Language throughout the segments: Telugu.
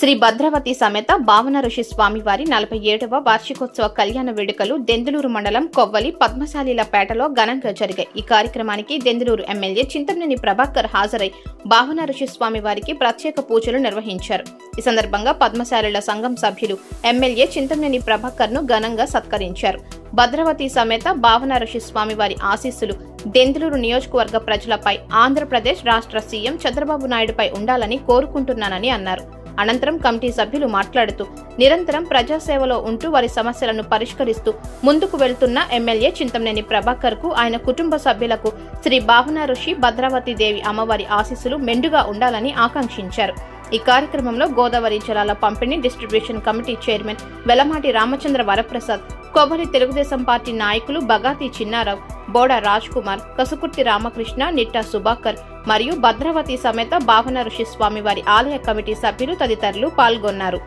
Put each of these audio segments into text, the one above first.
శ్రీ భద్రవతి సమేత భావన ఋషి స్వామివారి నలభై ఏడవ వార్షికోత్సవ కళ్యాణ వేడుకలు దెందులూరు మండలం కొవ్వలి పద్మశాలీల పేటలో ఘనంగా జరిగాయి. ఈ కార్యక్రమానికి దెందులూరు ఎమ్మెల్యే చింతమనేని ప్రభాకర్ హాజరై భావన ఋషి స్వామివారికి ప్రత్యేక పూజలు నిర్వహించారు. ఈ సందర్భంగా పద్మశాలీల సంఘం సభ్యులు ఎమ్మెల్యే చింతమనేని ప్రభాకర్ను ఘనంగా సత్కరించారు. భద్రవతి సమేత భావన ఋషి స్వామివారి ఆశీస్సులు దెందులూరు నియోజకవర్గ ప్రజలపై ఆంధ్రప్రదేశ్ రాష్ట్ర సీఎం చంద్రబాబు నాయుడుపై ఉండాలని కోరుకుంటున్నానని అన్నారు. అనంతరం కమిటీ సభ్యులు మాట్లాడుతూ నిరంతరం ప్రజాసేవలో ఉంటూ వారి సమస్యలను పరిష్కరిస్తూ ముందుకు వెళ్తున్న ఎమ్మెల్యే చింతమనేని ప్రభాకర్కు ఆయన కుటుంబ సభ్యులకు శ్రీ భావన ఋషి భద్రావతి దేవి అమ్మవారి ఆశీస్సులు మెండుగా ఉండాలని ఆకాంక్షించారు. ఈ కార్యక్రమంలో గోదావరి జలాల పంపిణీ distribution committee chairman Velamati Ramachandra Varaprasad కొబ్బరి తెలుగుదేశం పార్టీ నాయకులు బగాతి చిన్నారావు బోడ రాజ్ కుమార్ కసుకుర్తి రామకృష్ణ నిట్టా సుభాకర్ మరియు భద్రవతి సమేత భావన ఋషి స్వామి వారి ఆలయ కమిటీ సభ్యులు తదితరులు పాల్గొన్నారు.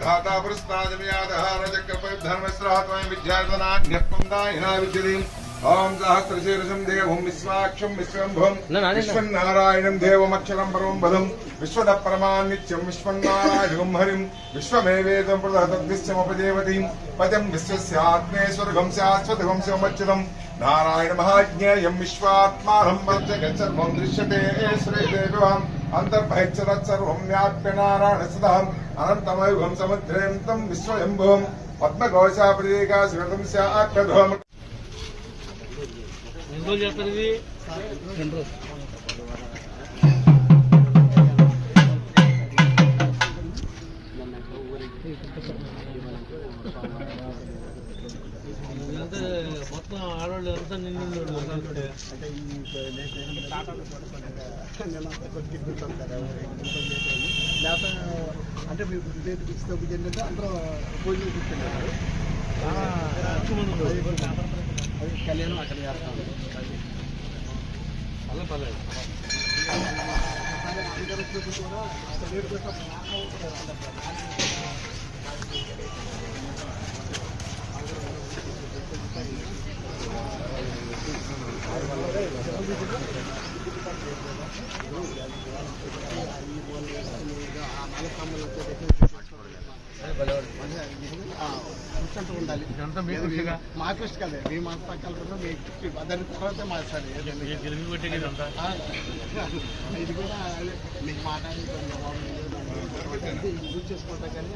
धाता पुरस्तादमियादः रजकपैर्धर्मस्रः त्वयं विद्यार्थनान् घ्यक्पन्दायिना विचरीम् ఓం సహస్రశీర్షం దేవం విశ్వాక్షం విశ్వంభం విశ్వన్నారాయణం దేవమక్షరం పరం పదం విశ్వద పరమాన్నిత్యం విశ్వన్నారాయణం హరిం విశ్వమేవేదం ప్రదత్తమపదేవతీం పదం విశ్వస్యాత్మేశ్వరగం శాశ్వతం శివమచ్చదం నారాయణ మహాజ్ఞేయం విశ్వాత్మానం పంచగచ్చర్వం దృశ్యతే శ్రీదేవాం అంతర్భైచ్చరత్సర్వం వ్యాప్య నారాయణ సదాం అనంతమయుగం సముద్రేంతం విశ్వయంభవం పద్మఘోషా ప్రతీకా శివగం శాఖ ఎన్ని రోజులు చేస్తారు ఇది ఇదంతా మొత్తం ఆడవాళ్ళు అంతా నిన్ను లేకపోతే అంటే మీకు విలేజ్ తీసుకొచ్చి ఏంటంటే అందరూ భోజనం కూర్చున్నారు అది కళ్యాణం అక్కడ చేస్తాం. అలా పర్లేదు. అందరూ వచ్చినప్పుడు కూర్చుంటూ ఉండాలి. ఇదంతా మీ కృషిగా మా కృషి కదే. మేము అంతా కలుపుతున్నాం మీ కృషి. దాని తర్వాత ఇదంతా ఇది కూడా మీకు మాట్లాడి యూజ్ చేసుకుంటా కానీ